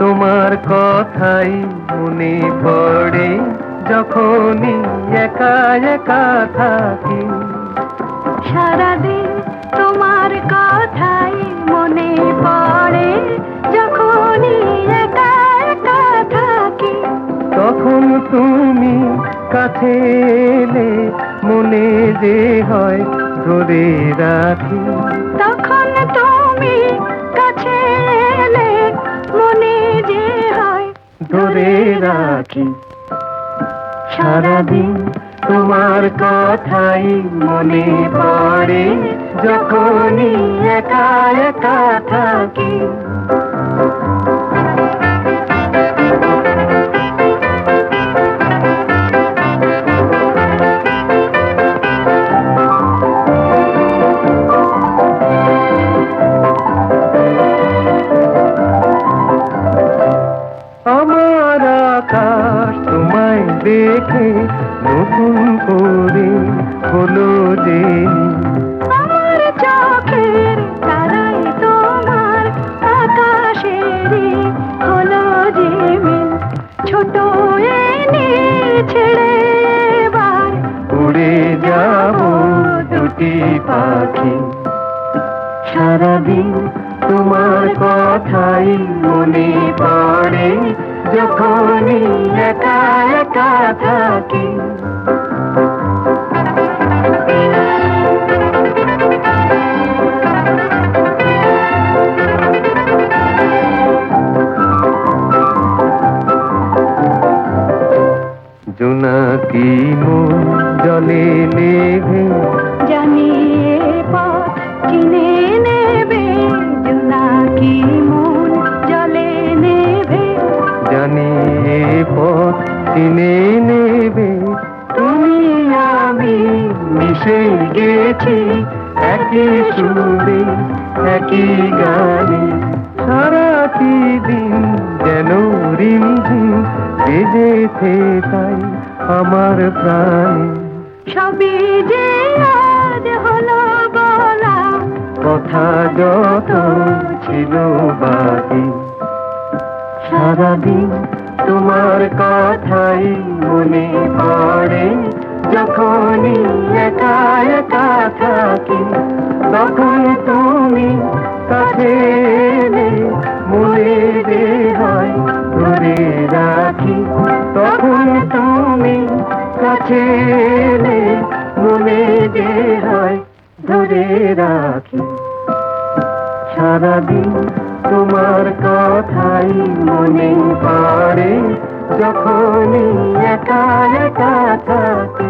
তোমার কথাই মনে পড়ে যখনই একা একা থাকি। সারাদিন তোমার কথাই মনে পড়ে যখনই একা একা থাকি। তখন তুমি কাছে এলে মনে যে হয় ধরে রাখি। তখন যে হয় ধরে রাখি। সারাদিন তোমার কথাই মনে পড়ে। যখনই একা একা থাকি আকাশ তোমায় দেখে নতুন করে হলো যে ছোট ছেড়ে উড়ে যাব দুটি পাখি। সারাদিন তোমার কথাই মনে পড়ে। যখনই একা একা থাকি। জোনাকি মন জলে নেভে পথ নেবে তুমি আমি মিশে গেছি। একই সুরে একই গানে সারাটি দিন যেন রিমঝিম। বেজেছে তাই আমার প্রাণে। সবই যে আজ হলো বলা কথা যত ছিল বাকি। সারাদিন তোমার কথাই মনে পড়ে। যখনই একা একা থাকি, তখন তুমি কাছে মনে হয় ধরে রাখি। তখন তুমি কাছে মনে হয় ধরে রাখি। সারাদিন তোমার কথাই মনে পারে যখনই একা একা থাকি